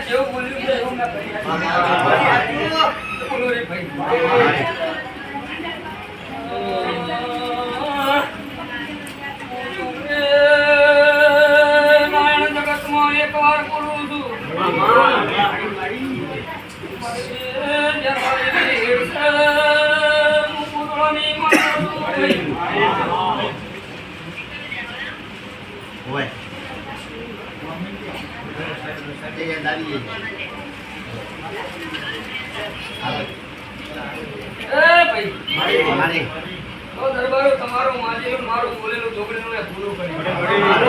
જેવું બોલ્યું એવું ના કરી ભાઈ હોય. તમારો માજેલું મારું બોલેલું ઢોકળીનું ને પૂરું કર્યું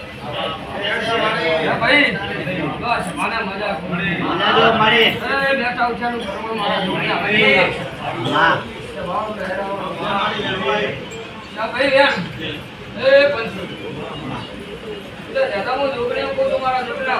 એટલે મારું છોકરી હું આ છોકરીના હાથે ઠોકે છે. એ ભાઈ પકડો એ. એ મારો છોકરા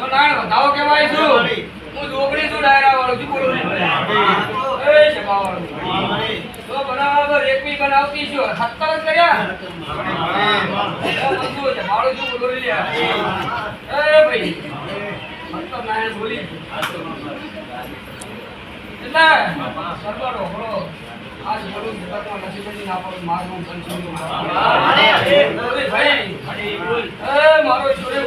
તો નાણ બધાઓ કહેવાય છું હું છોકરી છું ડાયરા વાળો છું? બોલો એ છે બાવાળો. તો બરાબર એકવી બનાવતી છું. સત્તર જ કર્યા? બધું છે. મારું શું બોલો લ્યા. એ ભાઈ. સત્તર ના બોલી. એટલે સરવાળો હળો આજ બોલું જગતમાં નસીબની ના પડું મારું ભાઈ મારો છોડ્યો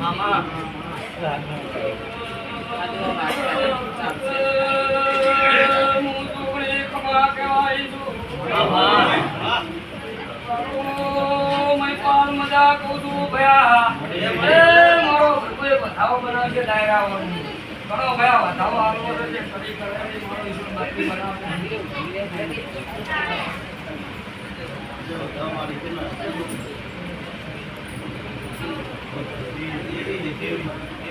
ઘણો ભયા બધાઓ આલો છે ફરી કરવાની મારો ઈશ્વર બાકી બનાવશે હે ભાઈ ઘર વધાવો ને. મારો બંધો છે, હા. હે ભાઈ.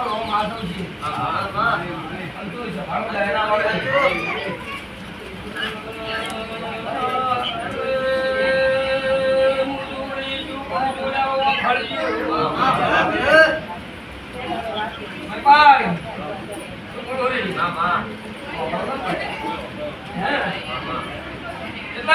என்ன?